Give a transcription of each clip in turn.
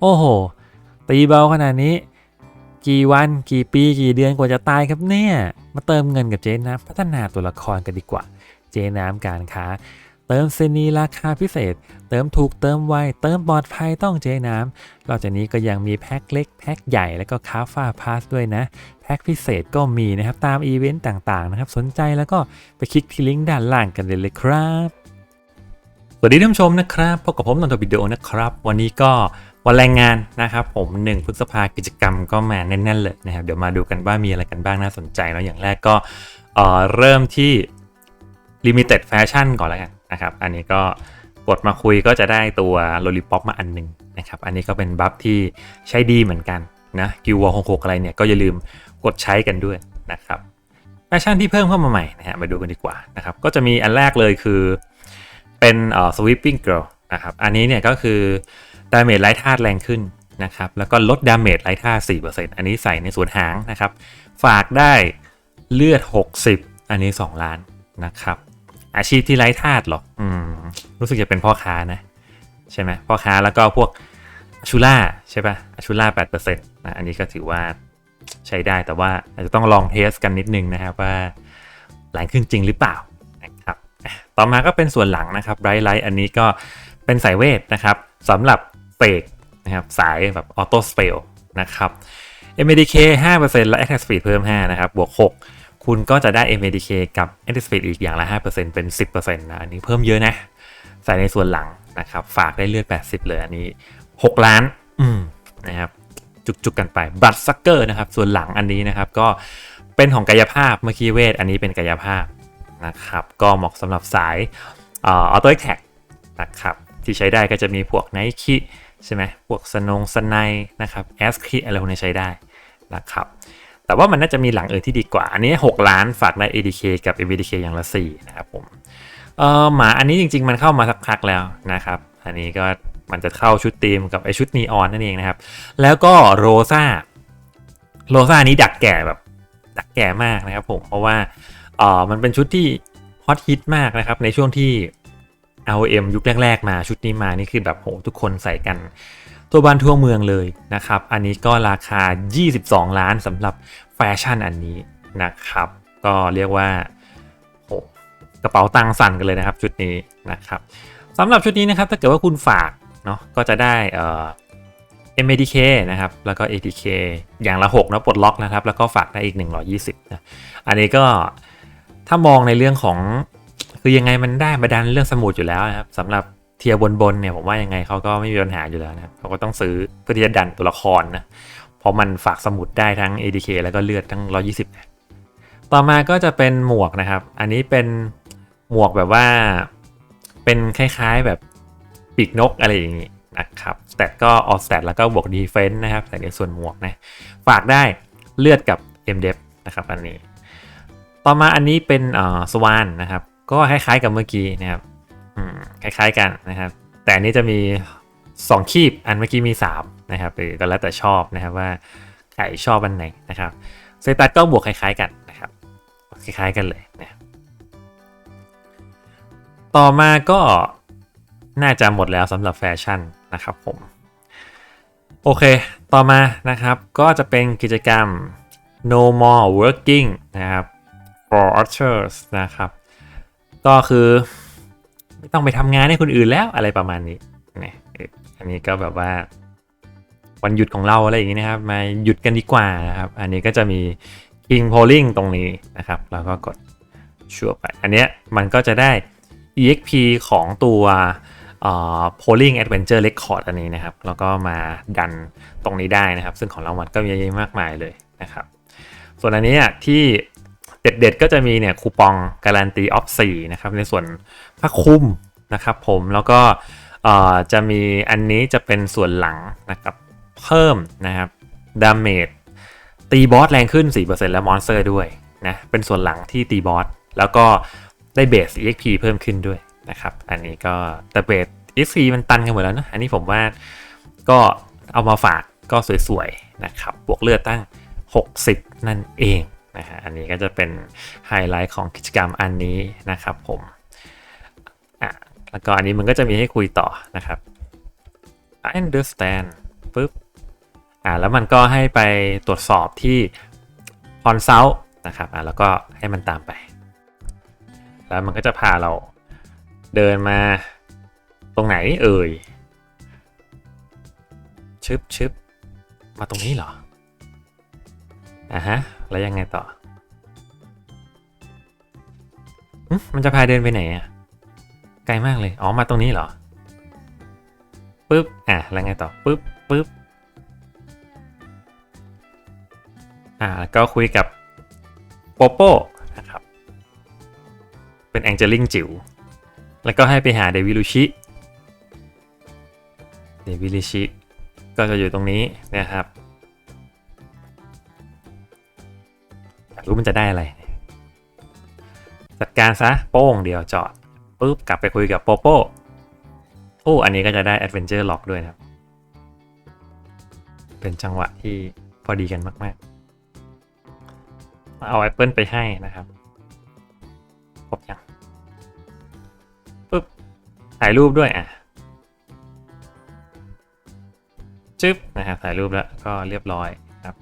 โอ้โห ตีเบาขนาดนี้ กี่วันกี่ปีกี่เดือนกว่าจะตายครับเนี่ย มาเติมเงินกับเจ๊น้ำพัฒนาตัวละครกันดีกว่า เจ๊น้ำการค้า เติมเซนีราคาพิเศษ เติมถูกเติมไว เติมปลอดภัยต้องเจ๊น้ำนอกจากนี้ก็ยังมีแพ็คเล็กแพ็คใหญ่แล้วก็คาฟ้าพาสด้วยนะแพ็คพิเศษก็มีนะครับตามอีเวนต์ต่างๆนะครับสนใจแล้วก็ไปคลิกที่ลิงก์ด้านล่างกันเลยเลยครับสวัสดีท่านผู้ชมนะครับพบกับผมนนทวิดีโอนะครับ วันนี้ก็ วันแรงงานนะครับผม1พฤษภากิจกรรมก็มาแน่นๆเลยนะครับเดี๋ยวมาดูกันว่ามีอะไรกันบ้างน่าสนใจแล้วอย่างแรกก็เเริ่มที่ Limited Fashion ก่อนแล้วกันนะครับอันนี้ก็กดมาคุยก็จะได้ตัว Lollipop มาอันหนึ่งนะครับอันนี้ก็เป็นบัฟที่ใช้ดีเหมือนกันนะกิววอลหกอะไรเนี่ยก็อย่าลืมกดใช้กันด้วยนะครับแฟชั่นที่เพิ่มเข้ามาใหม่นะฮะมาดูกันดีกว่านะครับก็จะมีอันแรกเลยคือเป็นเอ่อ sweeping girl นะครับอันนี้เนี่ยก็คือ ดาเมจไร้ธาตุแรงขึ้นนะครับ แล้วก็ลดดาเมจไร้ธาตุ4%อันนี้ใส่ในส่วนหางนะครับ ฝากได้เลือด 60 อันนี้ 2 ล้านนะครับ อาชีพที่ไร้ธาตุหรอ อืม รู้สึกจะเป็นพ่อค้านะ ใช่ไหมพ่อค้าแล้วก็พวกชูล่าใช่ปะ่ะชูล่า8%นะอันนี้ก็ถือว่าใช้ได้แต่ว่าอาจจะต้องลองเทสกันนิดนึงนะครับว่าแรงขึ้นจริงหรือเปล่านะครับ ต่อมาก็เป็นส่วนหลังนะครับไบรท์ไลท์อันนี้ก็เป็นสายเวทนะครับสำหรับ เฟกนะครับสายแบบออโต้สเปลนะครับ MDK 5%และ Attack Speed เพิ่ม 5 นะครับ บวก 6 คุณก็จะได้ MDK กับ Attack Speed อีกอย่างละ 5%เป็น 10%นะอันนี้เพิ่มเยอะนะ ใส่ในส่วนหลังนะครับ ฝากได้เลือด 80 เลยอันนี้ 6 ล้าน อืมนะครับ จุกๆกันไป บัตซักเกอร์นะครับ ส่วนหลังอันนี้นะครับ ก็เป็นของกายภาพเมื่อกี้เวท อันนี้เป็นกายภาพนะครับ ก็เหมาะสำหรับสายออโต้แท็กนะครับ ที่ใช้ได้ก็จะมีพวกไนคิ ใช่ไหมพวกสนงสไนนะครับแอสคิอะไรพวกนี้ใช้ได้นะครับ แต่ว่ามันน่าจะมีหลังอื่นที่ดีกว่า อันนี้ 6 ล้านฝากได้ ADK กับ ABDK อย่างละ 4 นะครับผมเออหมาอันนี้จริง ๆ มันเข้ามาสักพักแล้วนะครับ อันนี้ก็มันจะเข้าชุดทีมกับไอชุดนีออนนั่นเองนะครับ แล้วก็โรซาโรซานี้ดักแก่แบบดักแก่มากนะครับผม เพราะว่าเออมันเป็นชุดที่ฮอตฮิตมากนะครับในช่วงที่ LM ยุคแรก ๆ มาชุดนี้มานี่คือแบบโหทุกคนใส่กัน ตัวบ้านทั่วเมืองเลยนะครับ อันนี้ก็ราคา 22 ล้านสำหรับแฟชั่นอันนี้นะครับ ก็เรียกว่าโหกระเป๋าตังสั่นกันเลยนะครับชุดนี้นะครับสำหรับชุดนี้นะครับถ้าเกิดว่าคุณฝากเนาะก็จะได้เอ่อ MADK นะครับ แล้วก็ ATK อย่างละ6นะปลดล็อกนะครับ แล้วก็ฝากได้อีก 120นะ อันนี้ก็ถ้ามองในเรื่องของ คือยังไงมันได้มาดันเรื่องสมุดอยู่แล้วนะครับสำหรับเทียบนๆเนี่ยผมว่ายังไงเขาก็ไม่มีปัญหาอยู่แล้วนะครับเขาก็ต้องซื้อเพื่อที่จะดันตัวละครนะเพราะมันฝากสมุดได้ทั้ง ADK แล้วก็เลือดทั้ง 120 ต่อมาก็จะเป็นหมวกนะครับ อันนี้เป็นหมวกแบบว่าเป็นคล้ายๆแบบปีกนกอะไรอย่างงี้นะครับแต่ก็ออสแตทแล้วก็บวกดีเฟนส์นะครับใส่ในส่วนหมวกนะฝากได้เลือดกับ m d e f นะครับอันนี้ ต่อมาอันนี้เป็นสวานนะครับ ก็คล้ายๆกับเมื่อกี้นะครับคล้ายๆกันนะครับ แต่อันนี้จะมี 2 คีบอันเมื่อกี้มี 3 นะครับหรือก็แล้วแต่ชอบนะครับว่าใครชอบอันไหนนะครับเซตัสก็บวกคล้ายๆกันนะครับคล้ายๆกันเลยนะต่อมาก็น่าจะหมดแล้วสำหรับแฟชั่นนะครับผมโอเค ต่อมานะครับก็จะเป็นกิจกรรม no more working นะครับ for archers นะครับ ก็คือ ไม่ต้องไปทำงานให้คนอื่นแล้วอะไรประมาณนี้นะอันนี้ก็แบบว่าวันหยุดของเราอะไรอย่างนี้นะครับ มาหยุดกันดีกว่านะครับ อันนี้ก็จะมี king polling ตรงนี้นะครับ แล้วก็กดชัวร์ไป อันเนี้ยมันก็จะได้ exp ของตัว polling adventure record อันนี้นะครับ แล้วก็มาดันตรงนี้ได้นะครับ ซึ่งของรางวัลก็มีเยอะมากมายเลยนะครับ ส่วนอันนี้ที่ เด็ดๆก็จะมีเนี่ยคูปองการันตีออฟ4นะครับในส่วนผ้าคลุมนะครับผมแล้วก็จะมีอันนี้จะเป็นส่วนหลังนะครับเพิ่มนะครับดาเมจตีบอสแรงขึ้น 4%แล้วมอนสเตอร์ด้วยนะเป็นส่วนหลังที่ตีบอสแล้วก็ได้เบส EXP เพิ่มขึ้นด้วยนะครับอันนี้ก็แต่เบส EXP มันตันกันหมดแล้วนะอันนี้ผมว่าก็เอามาฝากก็สวยๆนะครับบวกเลือดตั้ง 60 นั่นเอง นะฮะอันนี้ก็จะเป็นไฮไลท์ของกิจกรรมอันนี้นะครับผมอะแล้วก็อันนี้มันก็จะมีให้คุยต่อนะครับ I understand ปุ๊บอ่าแล้วมันก็ให้ไปตรวจสอบที่คอนซัลท์นะครับอ่าแล้วก็ให้มันตามไป แล้วมันก็จะพาเราเดินมาตรงไหนเอ่ยชึบชึบมาตรงนี้เหรอ อะฮะ แล้วยังไงต่อ มันจะพาเดินไปไหนอะ ไกลมากเลย อ๋อ มาตรงนี้เหรอ ปึ๊บ อะ แล้วไงต่อ ปึ๊บ ปึ๊บ อ่าก็คุยกับโปโป้นะครับ เป็นแองเจลิงจิ๋ว แล้วก็ให้ไปหาเดวิลูชิ เดวิลูชิ ก็จะอยู่ตรงนี้นะครับ รู้มันจะได้อะไร จัดการซะโป้งเดียวจอดปุ๊บกลับไปคุยกับโปโป้โอ้อันนี้ก็จะได้ Adventure Lock ด้วยนะครับ เป็นจังหวะที่พอดีกันมาก ๆ เอาแอปเปิลไปให้นะครับครบยังปุ๊บถ่ายรูปด้วยอะจึ๊บนะครับถ่ายรูปแล้วก็เรียบร้อยครับ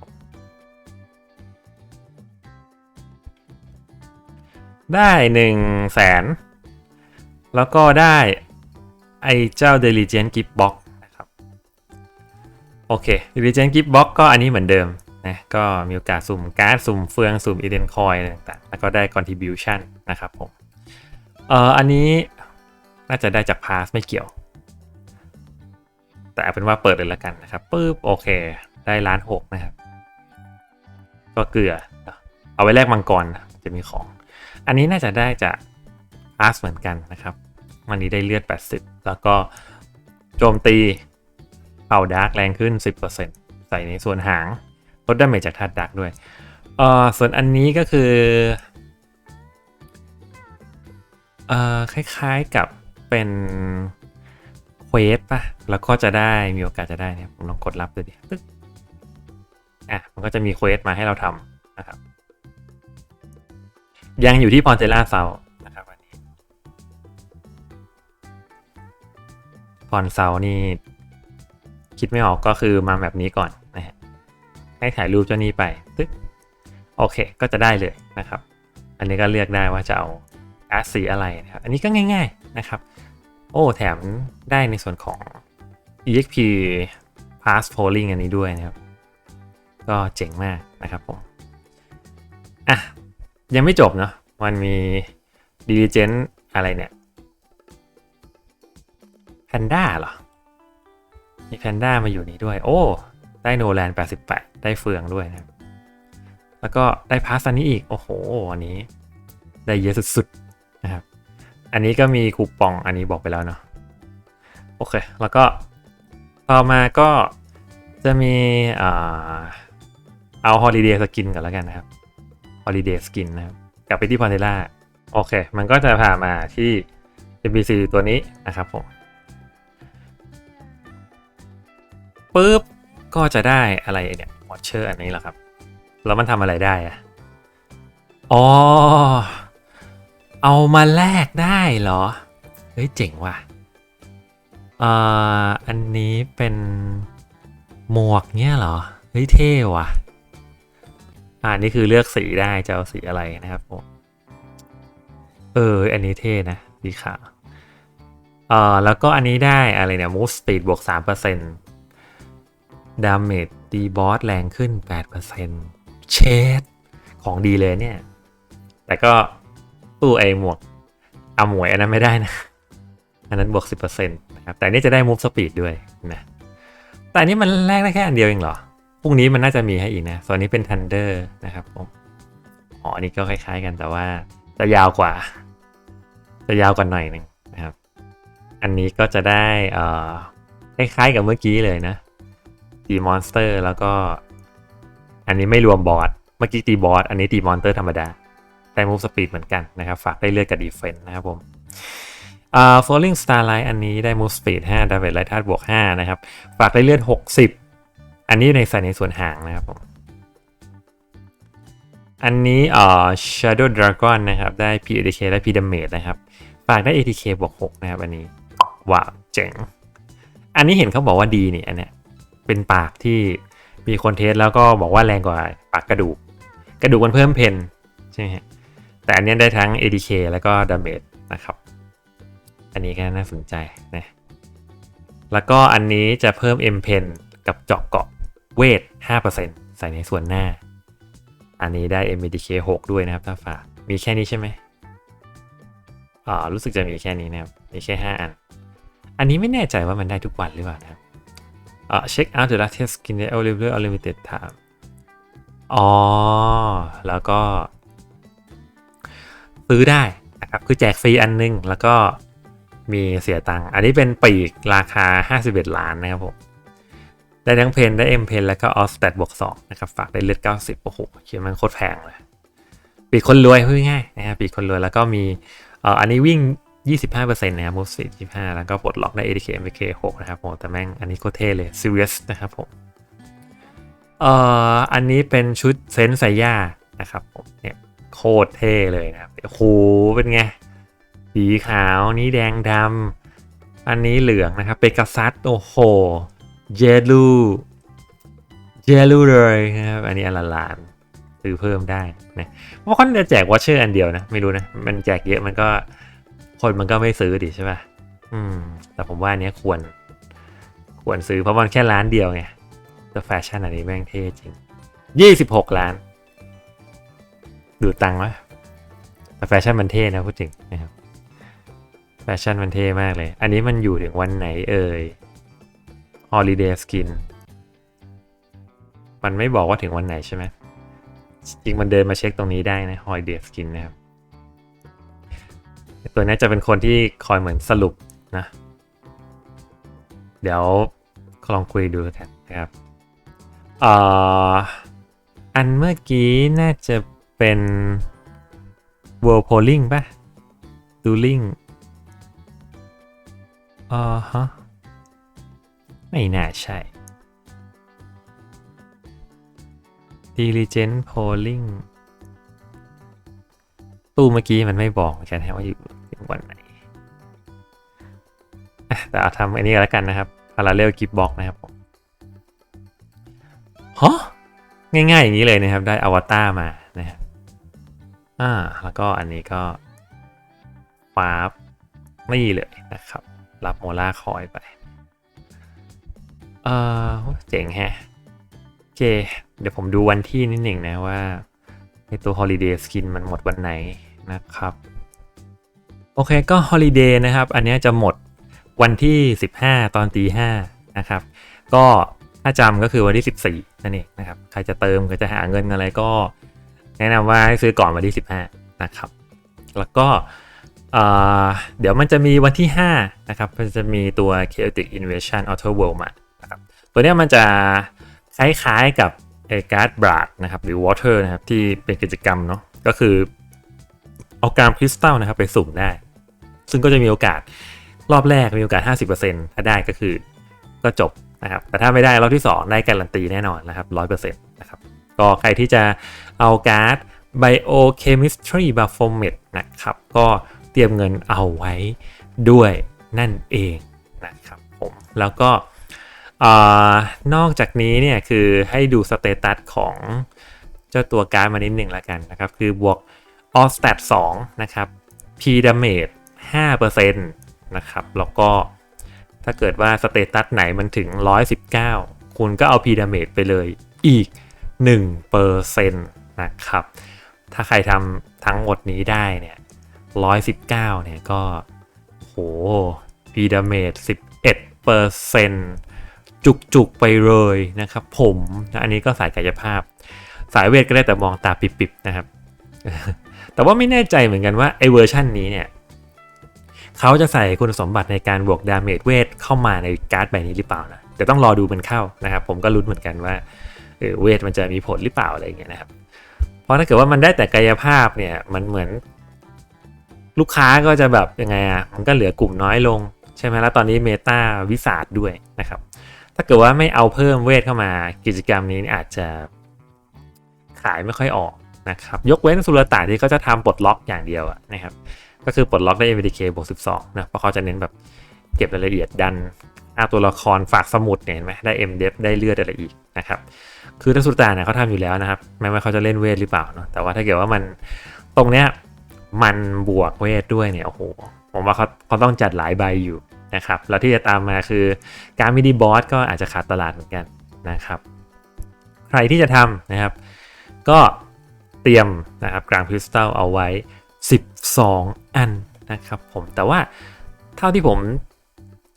ได้หนึ่งแสนแล้วก็ได้ไอเจ้า Diligent Gift Box นะครับ โอเค Diligent Gift Box ก็อันนี้เหมือนเดิมนะก็มีโอกาสสุ่มการ์ดสุ่มเฟือง สุ่ม Eden Coin อะไรต่างๆ แล้วก็ได้ Contribution นะครับผมเอ่ออันนี้น่าจะได้จาก Pass ไม่เกี่ยว แต่เอาเป็นว่าเปิดเลยละกันนะครับปึ๊บโอเค ได้ล้านหกนะครับ ก็เกลือ เอาไว้แลกมังกรจะมีของ อันนี้น่าจะได้จากอาร์สเหมือนกันนะครับ วันนี้ได้เลือด 80 แล้วก็โจมตีเป่าดาร์กแรงขึ้น 10%ใส่ในส่วนหางลดดาเมจจากธาตุดาร์กด้วยเอ่อส่วนอันนี้ก็คือเอ่อคล้ายๆกับเป็นเควสป่ะ แล้วก็จะได้มีโอกาสจะได้เนี่ยผมลองกดรับดูดิปึ๊บอะ มันก็จะมีเควสมาให้เราทำนะครับ ยังอยู่ที่พอนเทล่าเซานะครับวันนี้พอนเซานี่ คิดไม่ออกก็คือมาแบบนี้ก่อนนะฮะให้ถ่ายรูปเจ้านี้ไปตึ๊กโอเคก็จะได้เลยนะครับ อันนี้ก็เลือกได้ว่าจะเอาอาสีอะไรนะครับ อันนี้ก็ง่าย ๆนะครับ โอ้แถมได้ในส่วนของ exp pass polling อันนี้ด้วยนะครับ ก็เจ๋งมากนะครับผม อะ ยังไม่จบเนาะมันมี diligent อะไรเนี่ยแพนด้าเหรอ มีแพนด้ามาอยู่นี้ด้วย โอ้ ได้โนแลน 88 ได้เฟืองด้วยนะ แล้วก็ได้พาสอันนี้อีก โอ้โห อันนี้ ได้เยอะสุดๆ นะครับ อันนี้ก็มีคูปอง อันนี้บอกไปแล้วเนาะ โอเค แล้วก็ต่อมาก็จะมีเอาเอา Holiday Skin ก่อนแล้วกันนะครับ Holiday Skin นะครับ กลับไปที่พอนเทล่าโอเค มันก็จะพามาที่ NPC ตัวนี้นะครับผมปุ๊บ ก็จะได้อะไรเนี่ยมอเชอร์อันนี้แหละครับ แล้วมันทำอะไรได้อะอ๋อ เอามาแลกได้เหรอ เฮ้ย เจ๋งว่ะอ่าอันนี้เป็นหมวกเนี่ยเหรอ เฮ้ย เท่ว่ะ อ่านี่คือเลือกสีได้จะเอาสีอะไรนะครับผมเอออันนี้เท่นะสีขาวเอ่อแล้วก็อันนี้ได้อะไรเนี่ย move speed บวก3% damage ตีบอสแรงขึ้น 8%เชดของดีเลยเนี่ย แต่ก็ตู้ไอหมวกเอาหมวยอันนั้นไม่ได้นะ อันนั้นบวก 10%นะครับแต่นนี่จะได้ move speed ด้วยนะแต่อันนี้มันแลกได้แค่อันเดียวเองเหรอ พรุ่งนี้มันน่าจะมีให้อีกนะ ส่วนนี้เป็น Thunder นะครับผม อ๋ออันนี้ก็คล้ายๆกันแต่ว่าจะยาวกว่า จะยาวกว่าหน่อยหนึ่งนะครับ อันนี้ก็จะได้เอ่อคล้ายๆกับเมื่อกี้เลยนะตีมอนสเตอร์แล้วก็ อันนี้ไม่รวมบอส เมื่อกี้ตีบอส อันนี้ตีมอนสเตอร์ธรรมดาได้มูฟสปีดเหมือนกันนะครับ ฝากได้เลือดกับดีเฟนต์นะครับผมอ่า falling starlight อันนี้ได้ move speed 5 damage ไลท์ธาตุบวก 5 นะครับ ฝากได้เลือด 60 อันนี้ในใส่ในส่วนห่างนะครับผม อันนี้เอ่อ shadow dragon นะครับ ได้ p ATK และ p damage นะครับ ฝากได้ ATK บวก 6 นะครับ อันนี้ ว้าวเจ๋ง อันนี้เห็นเขาบอกว่าดีนี่อันเนี้ยเป็นปากที่มีคนเทสแล้วก็บอกว่าแรงกว่าปากกระดูก กระดูกมันเพิ่มเพนใช่ไหมฮะ แต่อันนี้ได้ทั้ง ADK แล้วก็ Damage นะครับ อันนี้ก็น่าสนใจนะ แล้วก็อันนี้จะเพิ่ม M Pen กับเจาะเกาะ เวท 5%ใส่ในส่วนหน้า อันนี้ได้ MDK 6 ด้วยนะครับ ถ้าฝาก มีแค่นี้ใช่ไหมอ่ารู้สึกจะมีแค่นี้นะครับ มีแค่ 5 อัน อันนี้ไม่แน่ใจว่ามันได้ทุกวันหรือเปล่านะครับอ่า check out the latest skin available unlimited time อ๋อ แล้วก็ ซื้อได้นะครับ คือแจกฟรีอันนึง แล้วก็มีเสียตังค์ อันนี้เป็นปีกราคา 51 ล้านนะครับผม ได้ทั้งเพนได้เอ็มเพนแล้วก็ออสแตทบวก2นะครับฝากได้เลือด 90 โอ้โหเขียนมันโคตรแพงเลย ปีกคนรวยพูดง่ายนะครับปีกคนรวยแล้วก็มีเอ่ออันนี้วิ่ง 25%นะครับ move speed 25แล้วก็ปลดล็อกได้ ADK MK 6นะครับผมแต่แม่งอันนี้โคตรเท่เลย serious นะครับผมเอ่ออันนี้เป็นชุดเซนไซย่านะครับผมเนี่ยโคตรเท่เลยนะครับโอ้โหเป็นไงสีขาวนี้แดงดำอันนี้เหลืองนะครับเปกัสซัสโอ้โห เยลูเยลูเลยนะครับ อันนี้อันละล้านซื้อเพิ่มได้นะเพราะเขาจะแจกวอชเชอร์อันเดียวนะ ไม่รู้นะ มันแจกเยอะมันก็คนมันก็ไม่ซื้อดิใช่ป่ะ อืม แต่ผมว่าอันนี้ควร ควรซื้อเพราะมันแค่ล้านเดียวไงแต่แฟชั่นอันนี้แม่งเท่จริงยี่สิบหกล้าน ดูตังค์วะแต่แฟชั่นมันเท่นะพูดถึงนะครับ แฟชั่นมันเท่มากเลย อันนี้มันอยู่ถึงวันไหนเอ่ย Holiday Skin มันไม่บอกว่าถึงวันไหนใช่ไหมจริงมันเดินมาเช็คตรงนี้ได้นะ Holiday Skin นะครับ ตัวนี้จะเป็นคนที่คอยเหมือนสรุปนะ เดี๋ยวลองคุยดูกันนะครับอ่ออันเมื่อกี้น่าจะเป็น World Polling ป่ะ Dueling อ่าฮะ ไม่น่าใช่ Diligent Polling ตู้เมื่อกี้มันไม่บอกเหมือนกันว่าอยู่ถึงวันไหนแต่เอาทำอันนี้แล้วกันนะครับ Parallel Gift Box นะครับผมฮะง่ายๆอย่างนี้เลยนะครับ ได้อวตารมานะครับอ่าแล้วก็อันนี้ก็ฟาบไม่เลยนะครับ รับโมล่าคอยไป เออเจ๋งแฮะ โอเค เดี๋ยวผมดูวันที่นิดหนึ่งนะว่าไอตัว Holiday Skin มันหมดวันไหนนะครับ โอเคก็ Holiday นะครับ อันนี้จะหมดวันที่ 15 ตอนตี5นะครับ ก็ถ้าจำก็คือวันที่ 14 นั่นเองนะครับ ใครจะเติมก็จะหาเงินอะไรก็ แนะนำว่าให้ซื้อก่อนวันที่ 15 นะครับ แล้วก็เดี๋ยวมันจะมีวันที่ 5 นะครับ มันจะมีตัว Chaotic Invasion Outer World มา ตัวนี้มันจะคล้ายๆกับไอการ์ดบราดนะครับหรือ Water นะครับที่เป็นกิจกรรมเนาะก็คือเอากรามคริสตัลนะครับไปสุ่มได้ ซึ่งก็จะมีโอกาสรอบแรกมีโอกาส 50%ถ้าได้ก็คือก็จบนะครับแต่ถ้าไม่ได้รอบที่ 2 ได้การันตีแน่นอนนะครับ 100%นะครับก็ใครที่จะเอาการ์ด Biochemistry b a p h o m e t นะครับก็เตรียมเงินเอาไว้ด้วยนั่นเองนะครับผมแล้วก็ อนอกจากนี้เนี่ยคือให้ดูสเตตัสของเจ้าตัวการ์ดมานิดหนึ่งละกันนะครับ คือบวก All Stat 2นะครับ P Damage 5%นะครับ แล้วก็ถ้าเกิดว่าสเตตัสไหนมันถึง 119 คุณก็เอา P Damage ไปเลยอีก 1%นะครับ ถ้าใครทำทั้งหมดนี้ได้เนี่ย 119 เนี่ยก็โห P Damage 11% จุกๆไปเลยนะครับผมนะอันนี้ก็สายกายภาพ สายเวทก็ได้แต่มองตาปิบๆนะครับ แต่ว่าไม่แน่ใจเหมือนกันว่าไอเวอร์ชันนี้เนี่ยเขาจะใส่คุณสมบัติในการบวกดาเมจเวทเข้ามาในการ์ดใบนี้หรือเปล่านะเดี๋ยวต้องรอดูมันเข้านะครับ ผมก็รุ้นเหมือนกันว่าเวทมันจะมีผลหรือเปล่าอะไรเงี้ยนะครับ เพราะถ้าเกิดว่ามันได้แต่กายภาพเนี่ยมันเหมือนลูกค้าก็จะแบบยังไงอะมันก็เหลือกลุ่มน้อยลง ใช่ไหมแล้วตอนนี้เมตาวิสาดด้วยนะครับ ถ้าเกิดว่าไม่เอาเพิ่มเวทเข้ามากิจกรรมนี้อาจจะขายไม่ค่อยออกนะครับยกเว้นสุลต่านที่เขาจะทำปลดล็อกอย่างเดียวนะครับก็คือปลดล็อกได้ MVDK บวก12นะเพราะเขาจะเน้นแบบเก็บรายละเอียดดันอาตัวละครฝากสมุดเนี่ยเห็นไหมได้ M d e f ได้เลือดอะไรอีกนะครับคือทักสุลต่าเนี่ยเขาทำอยู่แล้วนะครับแม้ว่าเขาจะเล่นเวทหรือเปล่าเนาะแต่ว่าถ้าเกิดว่ามันตรงเนี้ยมันบวกเวทด้วยเนี่ยโอ้โหผมว่าเขาเขาต้องจัดหลายใบอยู่ นะครับแล้วที่จะตามมาคือการมินิบอสก็อาจจะขาดตลาดเหมือนกันนะครับ ใครที่จะทำนะครับ ก็เตรียมนะครับกลางคริสตัลเอาไว้ 12 อันนะครับผมแต่ว่าเท่าที่ผม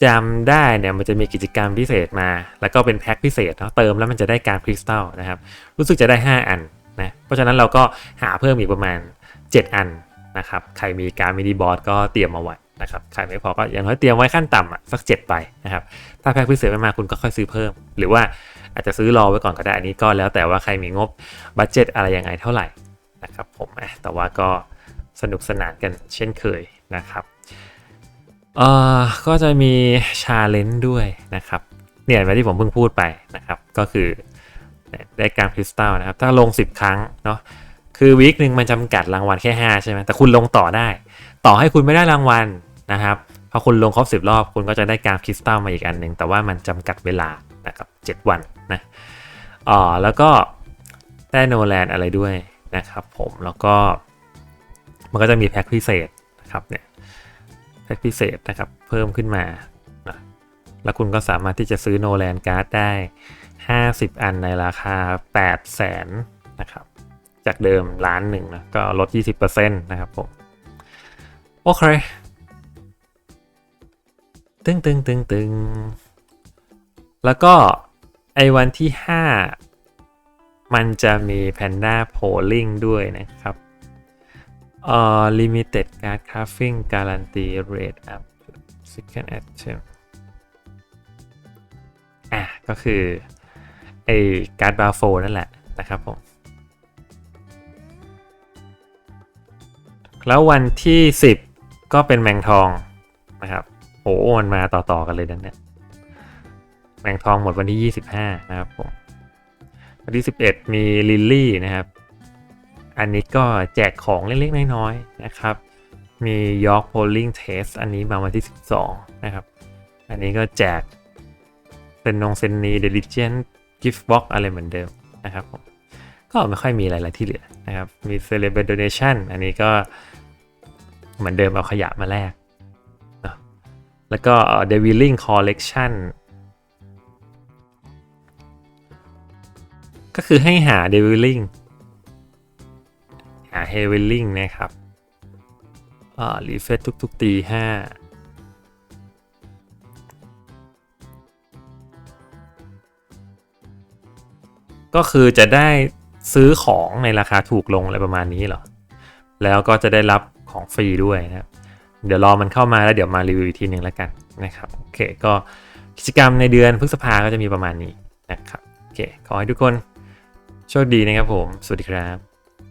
จำได้เนี่ยมันจะมีกิจกรรมพิเศษมา แล้วก็เป็นแพ็คพิเศษเนาะเติมแล้วมันจะได้การคริสตัลนะครับ รู้สึกจะได้ 5 อันนะเพราะฉะนั้นเราก็หาเพิ่มอีกประมาณ 7 อันนะครับ ใครมีการมินิบอสก็เตรียมเอาไว้ นะครับใครไม่พอก็อย่างน้อยเตรียมไว้ขั้นต่ำอะสัก7ไปนะครับถ้าแพ็คพิเศษไม่มาคุณก็ค่อยซื้อเพิ่ม หรือว่าอาจจะซื้อรอไว้ก่อนก็ได้อันนี้ก็แล้วแต่ว่าใครมีงบบัตเจ็ตอะไรยังไงเท่าไหร่นะครับผมแต่ว่าก็สนุกสนานกันเช่นเคยนะครับเอ่อก็จะมีชาเลนจ์ด้วยนะครับเนี่ยแบบที่ผมเพิ่งพูดไปนะครับก็คือได้การคริสตัลนะครับถ้าลง 10 ครั้งเนาะคือวีคหนึ่งมันจำกัดรางวัลแค่ 5 ใช่ไหมแต่คุณลงต่อได้ ต่อให้คุณไม่ได้รางวัล นะครับพอคุณลงครบ 10 รอบคุณก็จะได้การคริสตัลมาอีกอันหนึ่งแต่ว่ามันจำกัดเวลานะครับ7วันนะอ๋อแล้วก็ได้โนแลนอะไรด้วยนะครับผมแล้วก็มันก็จะมีแพ็คพิเศษนะครับเนี่ยแพ็คพิเศษนะครับเพิ่มขึ้นมานะแล้วคุณก็สามารถที่จะซื้อโนแลนการ์ดได้ 50 อันในราคา 8 0 0แสนนะครับจากเดิมล้านหนึ่งนะก็ลด 20%นะครับผมโอเค ตึงตึงตึงตึงแล้วก็ไอ้วันที่ 5 มันจะมี Panda Polling ด้วยนะครับเอ่อ Limited Card Crafting Guarantee Rate Up Second Item อะ ก็คือไอ้การ์ดบาโฟนั่นแหละนะครับผม แล้ววันที่ 10 ก็เป็นแมงทองนะครับ โอ้มันมาต่อๆกันเลยนั่นเนี่ยแมงทองหมดวันที่ 25 นะครับผมวันที่ 11 มีลิลลี่นะครับ อันนี้ก็แจกของเล็กๆน้อยๆนะครับ มียอร์กโพลลิงเทสอันนี้มาวันที่ 12 นะครับ อันนี้ก็แจกเป็นนงเซนนีเดลิเจนกิฟต์บ็อกอะไรเหมือนเดิมนะครับผมก็ไม่ค่อยมีอะไรๆที่เหลือนะครับ มี Celebrate Donation อันนี้ก็เหมือนเดิมเอาขยะมาแลก แล้วก็ The Willing Collection ก็คือให้หา The Willing หา h e Willing นะครับอ่ารีเฟซทุกๆตีห้าก็คือจะได้ซื้อของในราคาถูกลงอะไรประมาณนี้เหรอ แล้วก็จะได้รับของฟรีด้วยนะครับ เดี๋ยวรอมันเข้ามาแล้วเดี๋ยวมารีวิวอีกทีหนึ่งแล้วกันนะครับโอเคก็กิจกรรมในเดือนพฤษภาก็จะมีประมาณนี้นะครับโอเคขอให้ทุกคนโชคดีนะครับผม สวัสดีครับ